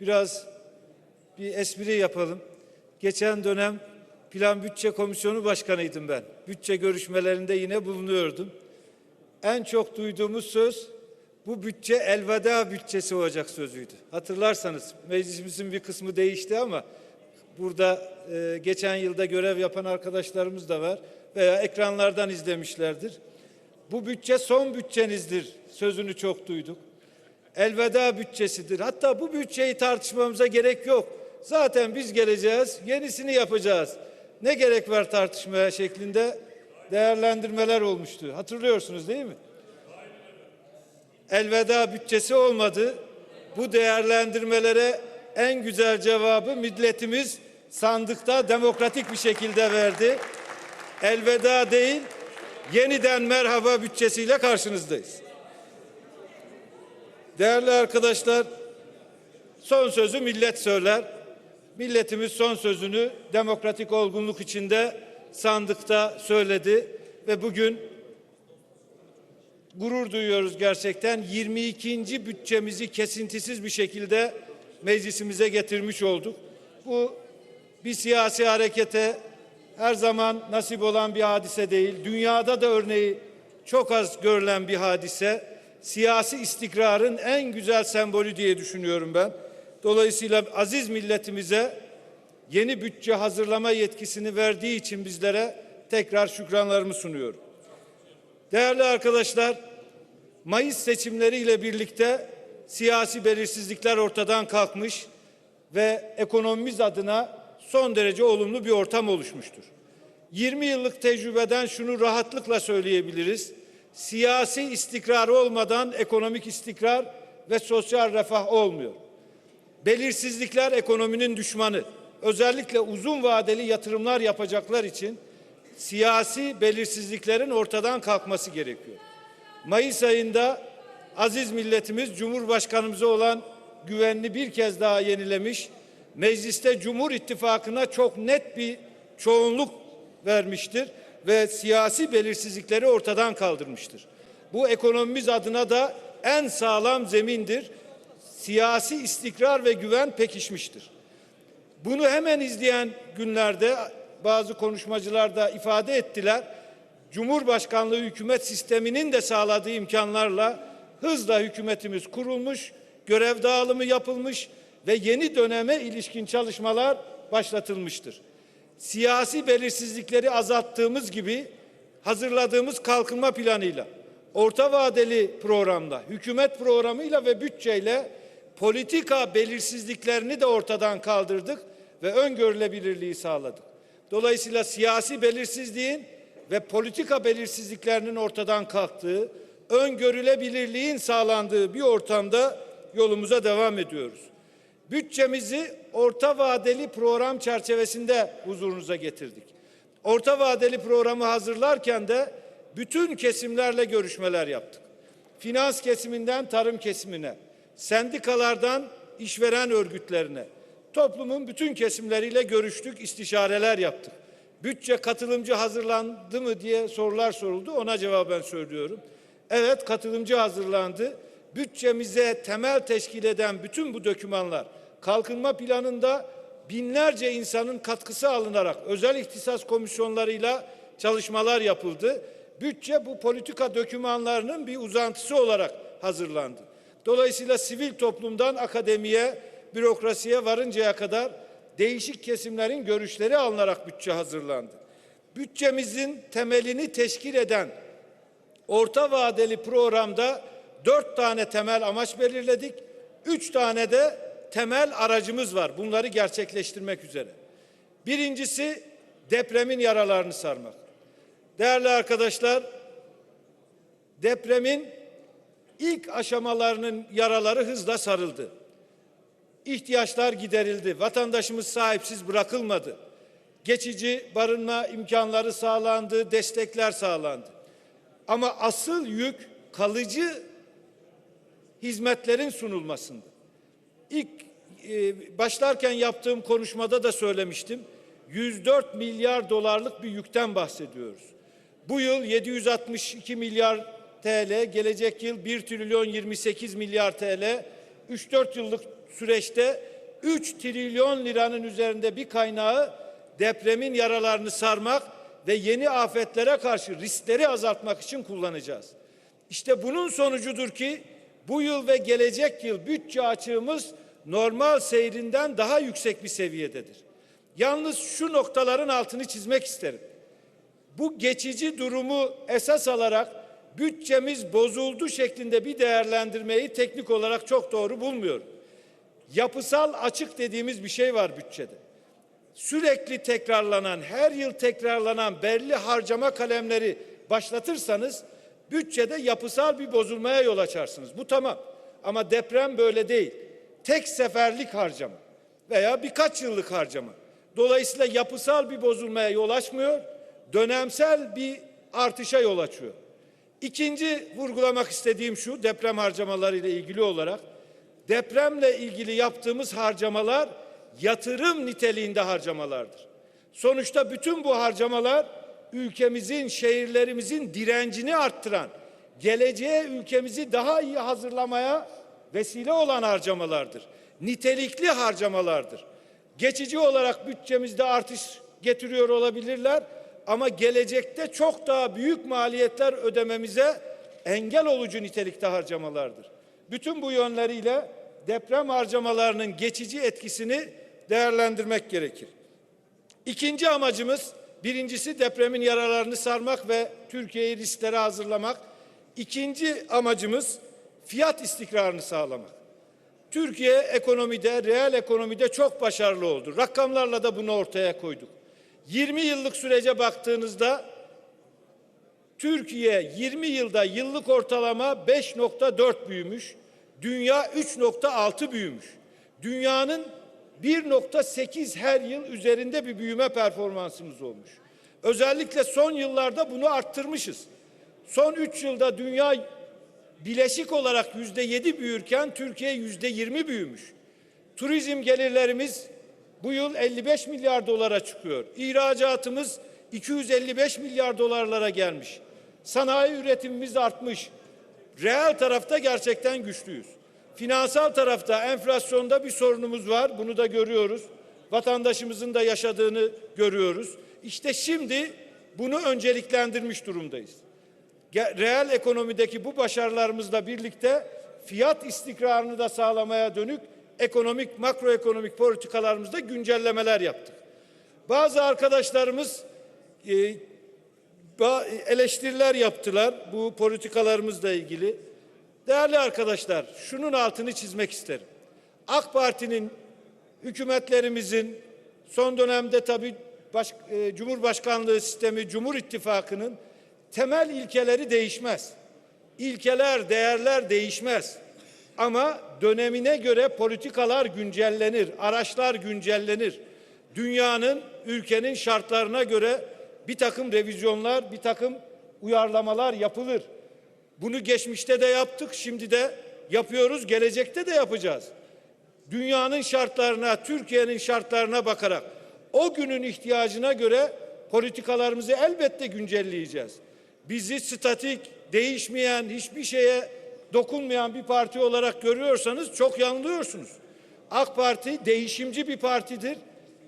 biraz bir espri yapalım. Geçen dönem Plan Bütçe Komisyonu Başkanıydım ben. Bütçe görüşmelerinde yine bulunuyordum. En çok duyduğumuz söz bu bütçe elveda bütçesi olacak sözüydü. Hatırlarsanız meclisimizin bir kısmı değişti ama burada e, geçen yılda görev yapan arkadaşlarımız da var veya ekranlardan izlemişlerdir. Bu bütçe son bütçenizdir sözünü çok duyduk. Elveda bütçesidir. Hatta bu bütçeyi tartışmamıza gerek yok. Zaten biz geleceğiz, yenisini yapacağız. Ne gerek var tartışmaya şeklinde değerlendirmeler olmuştu. Hatırlıyorsunuz değil mi? Elveda bütçesi olmadı. Bu değerlendirmelere en güzel cevabı milletimiz sandıkta demokratik bir şekilde verdi. Elveda değil, yeniden merhaba bütçesiyle karşınızdayız. Değerli arkadaşlar, son sözü millet söyler. Milletimiz son sözünü demokratik olgunluk içinde sandıkta söyledi ve bugün gurur duyuyoruz gerçekten. 22. bütçemizi kesintisiz bir şekilde meclisimize getirmiş olduk. Bu bir siyasi harekete her zaman nasip olan bir hadise değil. Dünyada da örneği çok az görülen bir hadise. Siyasi istikrarın en güzel sembolü diye düşünüyorum ben. Dolayısıyla aziz milletimize yeni bütçe hazırlama yetkisini verdiği için bizlere tekrar şükranlarımı sunuyorum. Değerli arkadaşlar, Mayıs seçimleriyle birlikte siyasi belirsizlikler ortadan kalkmış ve ekonomimiz adına son derece olumlu bir ortam oluşmuştur. 20 yıllık tecrübeden şunu rahatlıkla söyleyebiliriz. Siyasi istikrar olmadan ekonomik istikrar ve sosyal refah olmuyor. Belirsizlikler ekonominin düşmanı. Özellikle uzun vadeli yatırımlar yapacaklar için siyasi belirsizliklerin ortadan kalkması gerekiyor. Mayıs ayında aziz milletimiz Cumhurbaşkanımıza olan güvenini bir kez daha yenilemiş. Mecliste Cumhur İttifakı'na çok net bir çoğunluk vermiştir ve siyasi belirsizlikleri ortadan kaldırmıştır. Bu ekonomimiz adına da en sağlam zemindir. Siyasi istikrar ve güven pekişmiştir. Bunu hemen izleyen günlerde bazı konuşmacılar da ifade ettiler. Cumhurbaşkanlığı hükümet sisteminin de sağladığı imkanlarla hızla hükümetimiz kurulmuş, görev dağılımı yapılmış ve yeni döneme ilişkin çalışmalar başlatılmıştır. Siyasi belirsizlikleri azalttığımız gibi hazırladığımız kalkınma planıyla, orta vadeli programla, hükümet programıyla ve bütçeyle politika belirsizliklerini de ortadan kaldırdık ve öngörülebilirliği sağladık. Dolayısıyla siyasi belirsizliğin ve politika belirsizliklerinin ortadan kalktığı, öngörülebilirliğin sağlandığı bir ortamda yolumuza devam ediyoruz. Bütçemizi orta vadeli program çerçevesinde huzurunuza getirdik. Orta vadeli programı hazırlarken de bütün kesimlerle görüşmeler yaptık. Finans kesiminden tarım kesimine, sendikalardan işveren örgütlerine, toplumun bütün kesimleriyle görüştük, istişareler yaptık. Bütçe katılımcı hazırlandı mı diye sorular soruldu. Ona cevaben söylüyorum. Evet katılımcı hazırlandı. Bütçemize temel teşkil eden bütün bu dokümanlar kalkınma planında binlerce insanın katkısı alınarak özel ihtisas komisyonlarıyla çalışmalar yapıldı. Bütçe bu politika dokümanlarının bir uzantısı olarak hazırlandı. Dolayısıyla sivil toplumdan akademiye, bürokrasiye varıncaya kadar değişik kesimlerin görüşleri alınarak bütçe hazırlandı. Bütçemizin temelini teşkil eden orta vadeli programda dört tane temel amaç belirledik. Üç tane de temel aracımız var. Bunları gerçekleştirmek üzere. Birincisi depremin yaralarını sarmak. Değerli arkadaşlar, depremin ilk aşamalarının yaraları hızla sarıldı. İhtiyaçlar giderildi. Vatandaşımız sahipsiz bırakılmadı. Geçici barınma imkanları sağlandı, destekler sağlandı. Ama asıl yük kalıcı hizmetlerin sunulmasında. İlk başlarken yaptığım konuşmada da söylemiştim. 104 milyar dolarlık bir yükten bahsediyoruz. Bu yıl 762 milyar TL, gelecek yıl 1 trilyon 28 milyar TL, 3-4 yıllık süreçte 3 trilyon liranın üzerinde bir kaynağı depremin yaralarını sarmak ve yeni afetlere karşı riskleri azaltmak için kullanacağız. İşte bunun sonucudur ki bu yıl ve gelecek yıl bütçe açığımız normal seyrinden daha yüksek bir seviyededir. Yalnız şu noktaların altını çizmek isterim. Bu geçici durumu esas alarak bütçemiz bozuldu şeklinde bir değerlendirmeyi teknik olarak çok doğru bulmuyorum. Yapısal açık dediğimiz bir şey var bütçede. Sürekli tekrarlanan, her yıl tekrarlanan belli harcama kalemleri başlatırsanız bütçede yapısal bir bozulmaya yol açarsınız. Bu tamam. Ama deprem böyle değil. Tek seferlik harcama veya birkaç yıllık harcama. Dolayısıyla yapısal bir bozulmaya yol açmıyor, dönemsel bir artışa yol açıyor. İkinci vurgulamak istediğim şu deprem harcamaları ile ilgili olarak depremle ilgili yaptığımız harcamalar yatırım niteliğinde harcamalardır. Sonuçta bütün bu harcamalar ülkemizin, şehirlerimizin direncini arttıran, geleceğe ülkemizi daha iyi hazırlamaya vesile olan harcamalardır. Nitelikli harcamalardır. Geçici olarak bütçemizde artış getiriyor olabilirler ama gelecekte çok daha büyük maliyetler ödememize engel olucu nitelikte harcamalardır. Bütün bu yönleriyle deprem harcamalarının geçici etkisini değerlendirmek gerekir. İkinci amacımız birincisi depremin yaralarını sarmak ve Türkiye'yi risklere hazırlamak. İkinci amacımız fiyat istikrarını sağlamak. Türkiye ekonomide, reel ekonomide çok başarılı oldu. Rakamlarla da bunu ortaya koyduk. 20 yıllık sürece baktığınızda Türkiye 20 yılda yıllık ortalama 5.4 büyümüş. Dünya 3.6 büyümüş. Dünyanın 1.8 her yıl üzerinde bir büyüme performansımız olmuş. Özellikle son yıllarda bunu arttırmışız. Son 3 yılda dünya bileşik olarak yüzde yedi büyürken Türkiye yüzde yirmi büyümüş. Turizm gelirlerimiz bu yıl 55 milyar dolara çıkıyor. İhracatımız 255 milyar dolarlara gelmiş. Sanayi üretimimiz artmış. Reel tarafta gerçekten güçlüyüz. Finansal tarafta enflasyonda bir sorunumuz var. Bunu da görüyoruz. Vatandaşımızın da yaşadığını görüyoruz. İşte şimdi bunu önceliklendirmiş durumdayız. Reel ekonomideki bu başarılarımızla birlikte fiyat istikrarını da sağlamaya dönük ekonomik, makroekonomik politikalarımızda güncellemeler yaptık. Bazı arkadaşlarımız e, eleştiriler yaptılar bu politikalarımızla ilgili. Değerli arkadaşlar, şunun altını çizmek isterim. AK Parti'nin, hükümetlerimizin, son dönemde tabii baş, e, Cumhurbaşkanlığı sistemi, Cumhur İttifakı'nın temel ilkeleri değişmez. İlkeler, değerler değişmez. Ama dönemine göre politikalar güncellenir, araçlar güncellenir. Dünyanın, ülkenin şartlarına göre bir takım revizyonlar, bir takım uyarlamalar yapılır. Bunu geçmişte de yaptık, şimdi de yapıyoruz, gelecekte de yapacağız. Dünyanın şartlarına, Türkiye'nin şartlarına bakarak o günün ihtiyacına göre politikalarımızı elbette güncelleyeceğiz. Bizi statik, değişmeyen, hiçbir şeye dokunmayan bir parti olarak görüyorsanız çok yanılıyorsunuz. AK Parti değişimci bir partidir.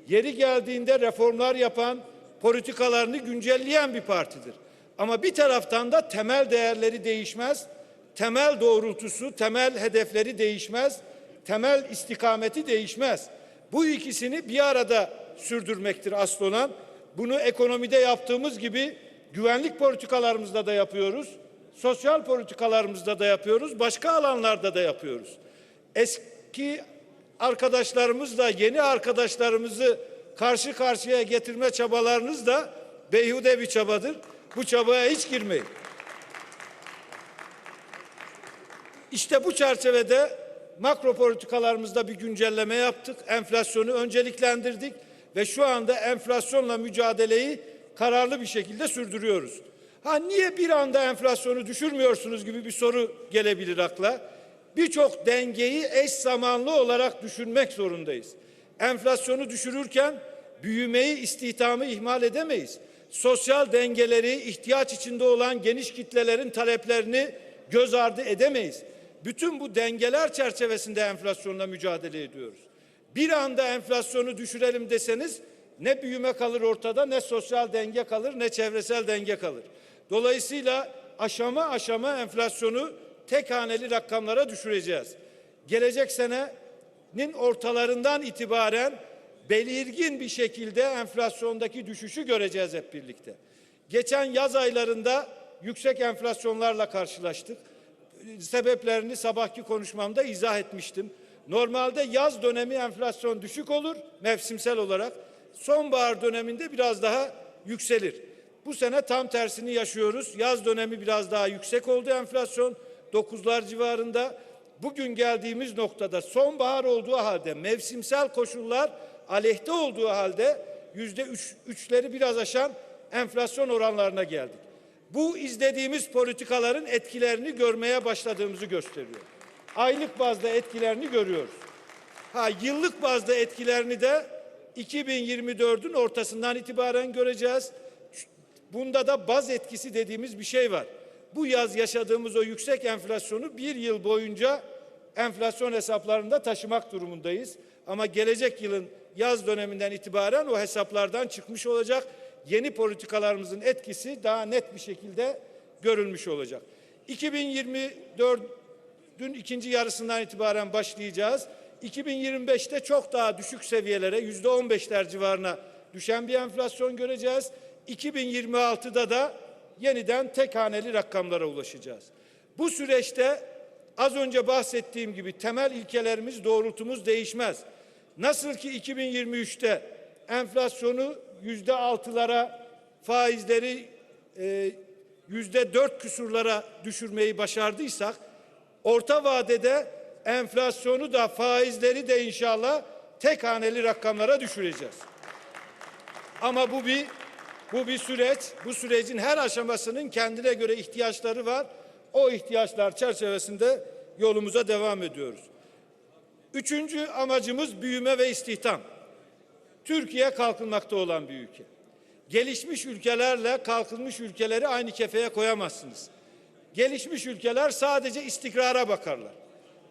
Yeri geldiğinde reformlar yapan, politikalarını güncelleyen bir partidir. Ama bir taraftan da temel değerleri değişmez, temel doğrultusu, temel hedefleri değişmez, temel istikameti değişmez. Bu ikisini bir arada sürdürmektir asıl olan. Bunu ekonomide yaptığımız gibi güvenlik politikalarımızda da yapıyoruz. Sosyal politikalarımızda da yapıyoruz. Başka alanlarda da yapıyoruz. Eski arkadaşlarımızla yeni arkadaşlarımızı karşı karşıya getirme çabalarınız da beyhude bir çabadır. Bu çabaya hiç girmeyin. İşte bu çerçevede makro politikalarımızda bir güncelleme yaptık. Enflasyonu önceliklendirdik ve şu anda enflasyonla mücadeleyi kararlı bir şekilde sürdürüyoruz. Ha niye bir anda enflasyonu düşürmüyorsunuz gibi bir soru gelebilir akla. Birçok dengeyi eş zamanlı olarak düşünmek zorundayız. Enflasyonu düşürürken büyümeyi, istihdamı ihmal edemeyiz. Sosyal dengeleri, ihtiyaç içinde olan geniş kitlelerin taleplerini göz ardı edemeyiz. Bütün bu dengeler çerçevesinde enflasyonla mücadele ediyoruz. Bir anda enflasyonu düşürelim deseniz ne büyüme kalır ortada ne sosyal denge kalır ne çevresel denge kalır. Dolayısıyla aşama aşama enflasyonu tek haneli rakamlara düşüreceğiz. Gelecek senenin ortalarından itibaren belirgin bir şekilde enflasyondaki düşüşü göreceğiz hep birlikte. Geçen yaz aylarında yüksek enflasyonlarla karşılaştık. Sebeplerini sabahki konuşmamda izah etmiştim. Normalde yaz dönemi enflasyon düşük olur mevsimsel olarak. Sonbahar döneminde biraz daha yükselir. Bu sene tam tersini yaşıyoruz. Yaz dönemi biraz daha yüksek oldu enflasyon. 9'lar civarında. Bugün geldiğimiz noktada sonbahar olduğu halde mevsimsel koşullar aleyhte olduğu halde yüzde üç, üçleri biraz aşan enflasyon oranlarına geldik. Bu izlediğimiz politikaların etkilerini görmeye başladığımızı gösteriyor. Aylık bazda etkilerini görüyoruz. Ha yıllık bazda etkilerini de 2024'ün ortasından itibaren göreceğiz. Bunda da baz etkisi dediğimiz bir şey var. Bu yaz yaşadığımız o yüksek enflasyonu bir yıl boyunca enflasyon hesaplarında taşımak durumundayız. Ama gelecek yılın yaz döneminden itibaren o hesaplardan çıkmış olacak. Yeni politikalarımızın etkisi daha net bir şekilde görülmüş olacak. 2024'ün ikinci yarısından itibaren başlayacağız. 2025'te çok daha düşük seviyelere yüzde 15'ler civarına düşen bir enflasyon göreceğiz. 2026'da da yeniden tek haneli rakamlara ulaşacağız. Bu süreçte az önce bahsettiğim gibi temel ilkelerimiz doğrultumuz değişmez. Nasıl ki 2023'te enflasyonu yüzde altılara, faizleri e, yüzde dört küsurlara düşürmeyi başardıysak, orta vadede enflasyonu da faizleri de inşallah tek haneli rakamlara düşüreceğiz. Ama bu bir bu bir süreç. Bu sürecin her aşamasının kendine göre ihtiyaçları var. O ihtiyaçlar çerçevesinde yolumuza devam ediyoruz. Üçüncü amacımız büyüme ve istihdam. Türkiye kalkınmakta olan bir ülke. Gelişmiş ülkelerle kalkınmış ülkeleri aynı kefeye koyamazsınız. Gelişmiş ülkeler sadece istikrara bakarlar.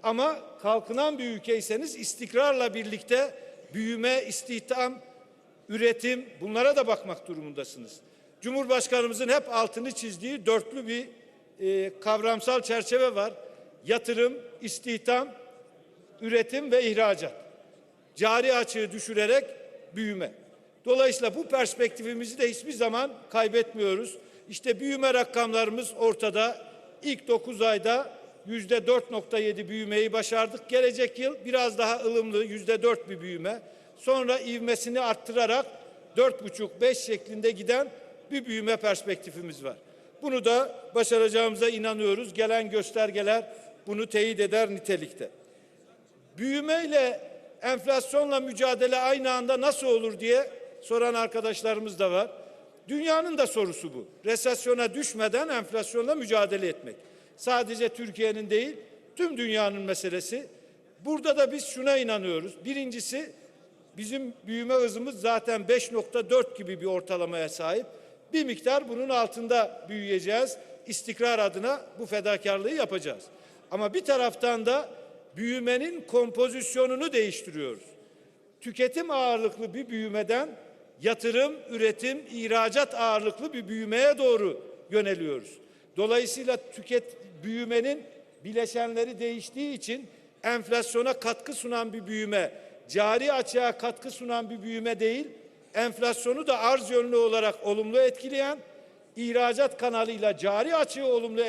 Ama kalkınan bir ülkeyseniz istikrarla birlikte büyüme, istihdam, üretim bunlara da bakmak durumundasınız. Cumhurbaşkanımızın hep altını çizdiği dörtlü bir e, kavramsal çerçeve var. Yatırım, istihdam, üretim ve ihracat. Cari açığı düşürerek büyüme. Dolayısıyla bu perspektifimizi de hiçbir zaman kaybetmiyoruz. İşte büyüme rakamlarımız ortada. İlk 9 ayda yüzde 4.7 büyümeyi başardık. Gelecek yıl biraz daha ılımlı yüzde 4 bir büyüme. Sonra ivmesini arttırarak 4,5-5 şeklinde giden bir büyüme perspektifimiz var. Bunu da başaracağımıza inanıyoruz. Gelen göstergeler bunu teyit eder nitelikte. Büyümeyle enflasyonla mücadele aynı anda nasıl olur diye soran arkadaşlarımız da var. Dünyanın da sorusu bu. Resesyona düşmeden enflasyonla mücadele etmek. Sadece Türkiye'nin değil, tüm dünyanın meselesi. Burada da biz şuna inanıyoruz. Birincisi bizim büyüme hızımız zaten 5.4 gibi bir ortalamaya sahip. Bir miktar bunun altında büyüyeceğiz. İstikrar adına bu fedakarlığı yapacağız. Ama bir taraftan da büyümenin kompozisyonunu değiştiriyoruz. Tüketim ağırlıklı bir büyümeden yatırım, üretim, ihracat ağırlıklı bir büyümeye doğru yöneliyoruz. Dolayısıyla tüket büyümenin bileşenleri değiştiği için enflasyona katkı sunan bir büyüme, cari açığa katkı sunan bir büyüme değil, enflasyonu da arz yönlü olarak olumlu etkileyen, ihracat kanalıyla cari açığı olumlu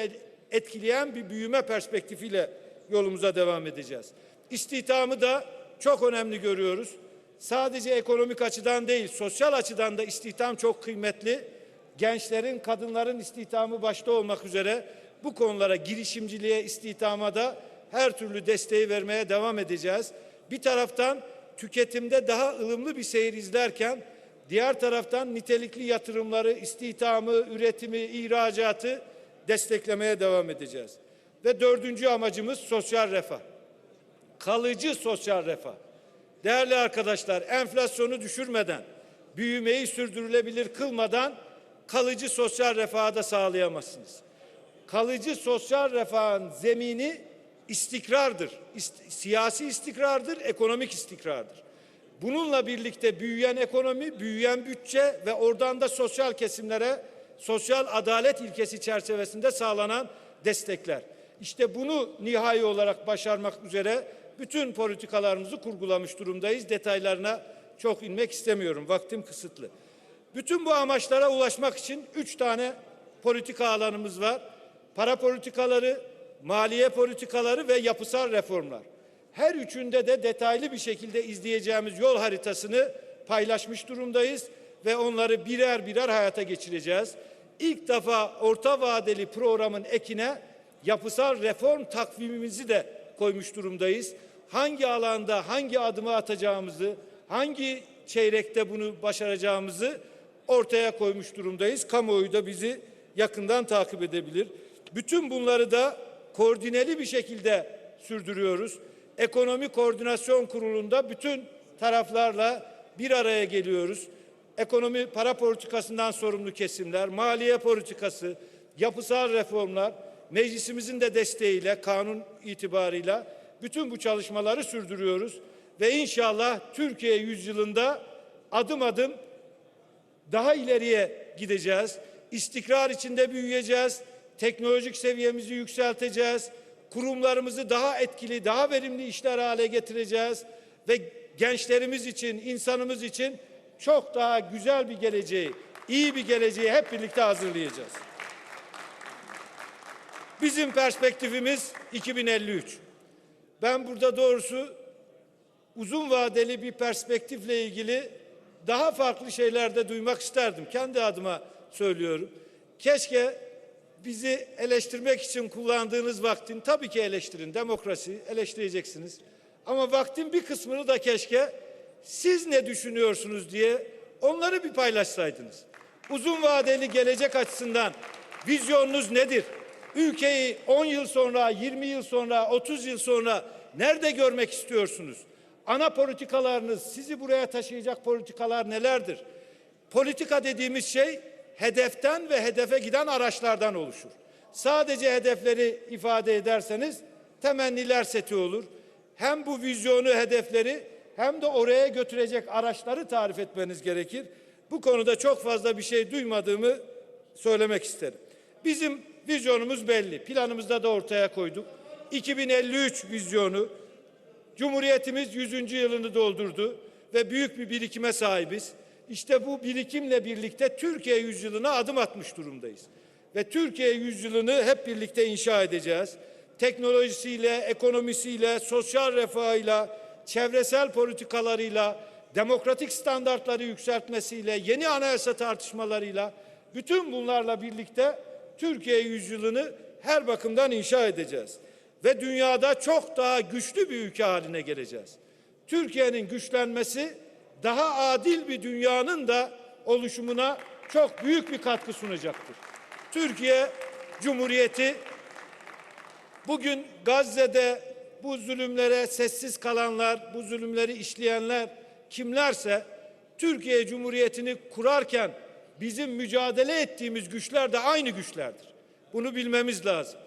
etkileyen bir büyüme perspektifiyle yolumuza devam edeceğiz. İstihdamı da çok önemli görüyoruz. Sadece ekonomik açıdan değil, sosyal açıdan da istihdam çok kıymetli. Gençlerin, kadınların istihdamı başta olmak üzere bu konulara girişimciliğe, istihdama da her türlü desteği vermeye devam edeceğiz. Bir taraftan tüketimde daha ılımlı bir seyir izlerken diğer taraftan nitelikli yatırımları, istihdamı, üretimi, ihracatı desteklemeye devam edeceğiz. Ve dördüncü amacımız sosyal refah. Kalıcı sosyal refah. Değerli arkadaşlar enflasyonu düşürmeden, büyümeyi sürdürülebilir kılmadan kalıcı sosyal refahı da sağlayamazsınız. Kalıcı sosyal refahın zemini istikrardır. İst- siyasi istikrardır, ekonomik istikrardır. Bununla birlikte büyüyen ekonomi, büyüyen bütçe ve oradan da sosyal kesimlere sosyal adalet ilkesi çerçevesinde sağlanan destekler. İşte bunu nihai olarak başarmak üzere bütün politikalarımızı kurgulamış durumdayız. Detaylarına çok inmek istemiyorum. Vaktim kısıtlı. Bütün bu amaçlara ulaşmak için üç tane politika alanımız var. Para politikaları, maliye politikaları ve yapısal reformlar. Her üçünde de detaylı bir şekilde izleyeceğimiz yol haritasını paylaşmış durumdayız ve onları birer birer hayata geçireceğiz. İlk defa orta vadeli programın ekine yapısal reform takvimimizi de koymuş durumdayız. Hangi alanda hangi adımı atacağımızı, hangi çeyrekte bunu başaracağımızı ortaya koymuş durumdayız. Kamuoyu da bizi yakından takip edebilir. Bütün bunları da koordineli bir şekilde sürdürüyoruz. Ekonomi Koordinasyon Kurulu'nda bütün taraflarla bir araya geliyoruz. Ekonomi para politikasından sorumlu kesimler, maliye politikası, yapısal reformlar, meclisimizin de desteğiyle, kanun itibarıyla bütün bu çalışmaları sürdürüyoruz. Ve inşallah Türkiye yüzyılında adım adım daha ileriye gideceğiz. İstikrar içinde büyüyeceğiz. Teknolojik seviyemizi yükselteceğiz. Kurumlarımızı daha etkili, daha verimli işler hale getireceğiz ve gençlerimiz için, insanımız için çok daha güzel bir geleceği, iyi bir geleceği hep birlikte hazırlayacağız. Bizim perspektifimiz 2053. Ben burada doğrusu uzun vadeli bir perspektifle ilgili daha farklı şeyler de duymak isterdim. Kendi adıma söylüyorum. Keşke bizi eleştirmek için kullandığınız vaktin tabii ki eleştirin. Demokrasi eleştireceksiniz. Ama vaktin bir kısmını da keşke siz ne düşünüyorsunuz diye onları bir paylaşsaydınız. Uzun vadeli gelecek açısından vizyonunuz nedir? Ülkeyi 10 yıl sonra, 20 yıl sonra, 30 yıl sonra nerede görmek istiyorsunuz? Ana politikalarınız, sizi buraya taşıyacak politikalar nelerdir? Politika dediğimiz şey hedeften ve hedefe giden araçlardan oluşur. Sadece hedefleri ifade ederseniz temenniler seti olur. Hem bu vizyonu, hedefleri hem de oraya götürecek araçları tarif etmeniz gerekir. Bu konuda çok fazla bir şey duymadığımı söylemek isterim. Bizim vizyonumuz belli. Planımızda da ortaya koyduk. 2053 vizyonu Cumhuriyetimiz 100. yılını doldurdu ve büyük bir birikime sahibiz. İşte bu birikimle birlikte Türkiye yüzyılına adım atmış durumdayız. Ve Türkiye yüzyılını hep birlikte inşa edeceğiz. Teknolojisiyle, ekonomisiyle, sosyal refahıyla, çevresel politikalarıyla, demokratik standartları yükseltmesiyle, yeni anayasa tartışmalarıyla, bütün bunlarla birlikte Türkiye yüzyılını her bakımdan inşa edeceğiz. Ve dünyada çok daha güçlü bir ülke haline geleceğiz. Türkiye'nin güçlenmesi daha adil bir dünyanın da oluşumuna çok büyük bir katkı sunacaktır. Türkiye Cumhuriyeti bugün Gazze'de bu zulümlere sessiz kalanlar, bu zulümleri işleyenler kimlerse Türkiye Cumhuriyeti'ni kurarken bizim mücadele ettiğimiz güçler de aynı güçlerdir. Bunu bilmemiz lazım.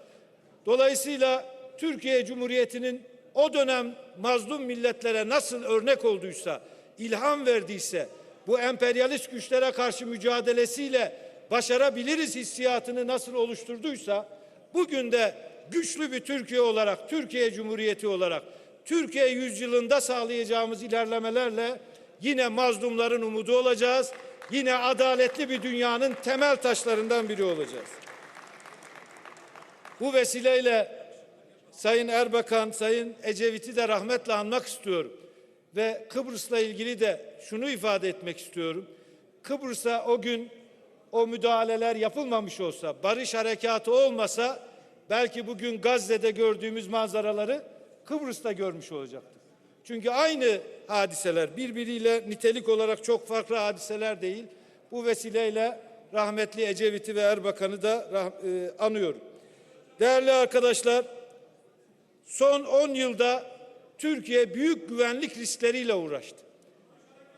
Dolayısıyla Türkiye Cumhuriyeti'nin o dönem mazlum milletlere nasıl örnek olduysa, ilham verdiyse, bu emperyalist güçlere karşı mücadelesiyle başarabiliriz hissiyatını nasıl oluşturduysa, bugün de güçlü bir Türkiye olarak, Türkiye Cumhuriyeti olarak, Türkiye yüzyılında sağlayacağımız ilerlemelerle yine mazlumların umudu olacağız. Yine adaletli bir dünyanın temel taşlarından biri olacağız. Bu vesileyle Sayın Erbakan, Sayın Ecevit'i de rahmetle anmak istiyorum. Ve Kıbrıs'la ilgili de şunu ifade etmek istiyorum. Kıbrıs'a o gün o müdahaleler yapılmamış olsa, barış harekatı olmasa belki bugün Gazze'de gördüğümüz manzaraları Kıbrıs'ta görmüş olacaktık. Çünkü aynı hadiseler birbiriyle nitelik olarak çok farklı hadiseler değil. Bu vesileyle rahmetli Ecevit'i ve Erbakan'ı da e, anıyorum. Değerli arkadaşlar, son 10 yılda Türkiye büyük güvenlik riskleriyle uğraştı.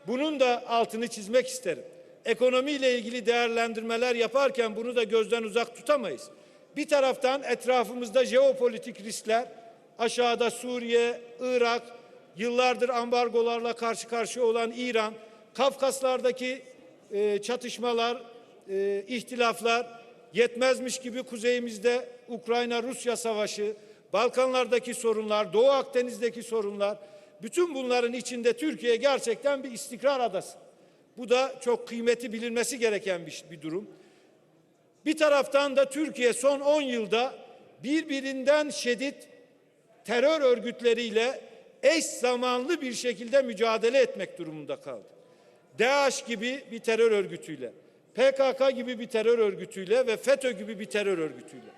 Bunun da altını çizmek isterim. Ekonomiyle ilgili değerlendirmeler yaparken bunu da gözden uzak tutamayız. Bir taraftan etrafımızda jeopolitik riskler, aşağıda Suriye, Irak, yıllardır ambargolarla karşı karşıya olan İran, Kafkaslardaki e, çatışmalar, e, ihtilaflar, yetmezmiş gibi kuzeyimizde Ukrayna-Rusya savaşı, Balkanlardaki sorunlar, Doğu Akdeniz'deki sorunlar, bütün bunların içinde Türkiye gerçekten bir istikrar adası. Bu da çok kıymeti bilinmesi gereken bir, bir durum. Bir taraftan da Türkiye son 10 yılda birbirinden şiddet terör örgütleriyle eş zamanlı bir şekilde mücadele etmek durumunda kaldı. DAEŞ gibi bir terör örgütüyle, PKK gibi bir terör örgütüyle ve FETÖ gibi bir terör örgütüyle.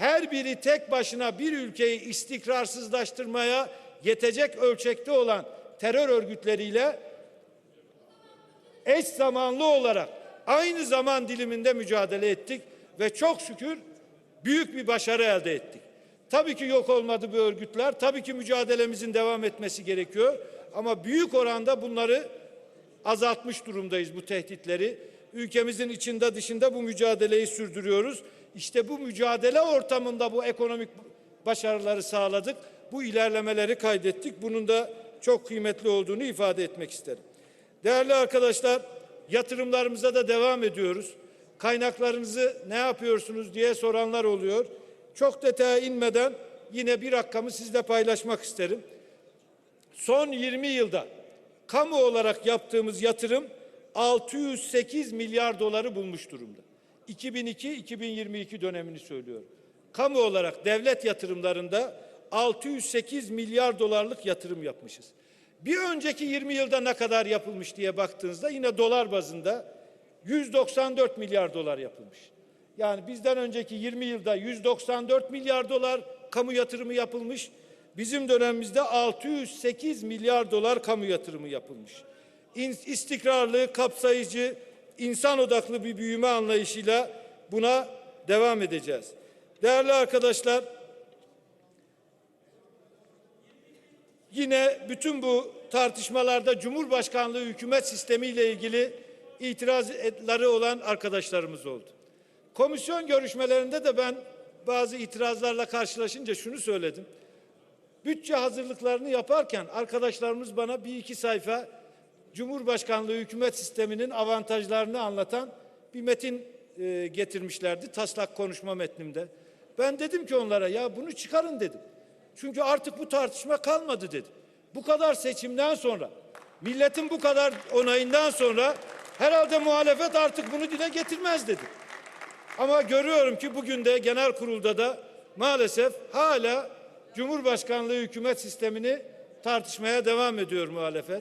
Her biri tek başına bir ülkeyi istikrarsızlaştırmaya yetecek ölçekte olan terör örgütleriyle eş zamanlı olarak aynı zaman diliminde mücadele ettik ve çok şükür büyük bir başarı elde ettik. Tabii ki yok olmadı bu örgütler. Tabii ki mücadelemizin devam etmesi gerekiyor. Ama büyük oranda bunları azaltmış durumdayız bu tehditleri. Ülkemizin içinde dışında bu mücadeleyi sürdürüyoruz. İşte bu mücadele ortamında bu ekonomik başarıları sağladık. Bu ilerlemeleri kaydettik. Bunun da çok kıymetli olduğunu ifade etmek isterim. Değerli arkadaşlar, yatırımlarımıza da devam ediyoruz. Kaynaklarınızı ne yapıyorsunuz diye soranlar oluyor. Çok detaya inmeden yine bir rakamı sizle paylaşmak isterim. Son 20 yılda kamu olarak yaptığımız yatırım 608 milyar doları bulmuş durumda. 2002-2022 dönemini söylüyorum. Kamu olarak devlet yatırımlarında 608 milyar dolarlık yatırım yapmışız. Bir önceki 20 yılda ne kadar yapılmış diye baktığınızda yine dolar bazında 194 milyar dolar yapılmış. Yani bizden önceki 20 yılda 194 milyar dolar kamu yatırımı yapılmış. Bizim dönemimizde 608 milyar dolar kamu yatırımı yapılmış. İstikrarlı, kapsayıcı, insan odaklı bir büyüme anlayışıyla buna devam edeceğiz. Değerli arkadaşlar, Yine bütün bu tartışmalarda Cumhurbaşkanlığı hükümet sistemiyle ilgili itirazları olan arkadaşlarımız oldu. Komisyon görüşmelerinde de ben bazı itirazlarla karşılaşınca şunu söyledim. Bütçe hazırlıklarını yaparken arkadaşlarımız bana bir iki sayfa Cumhurbaşkanlığı hükümet sisteminin avantajlarını anlatan bir metin e, getirmişlerdi taslak konuşma metnimde. Ben dedim ki onlara ya bunu çıkarın dedim. Çünkü artık bu tartışma kalmadı dedim. Bu kadar seçimden sonra, milletin bu kadar onayından sonra herhalde muhalefet artık bunu dile getirmez dedim. Ama görüyorum ki bugün de genel kurulda da maalesef hala Cumhurbaşkanlığı hükümet sistemini tartışmaya devam ediyor muhalefet.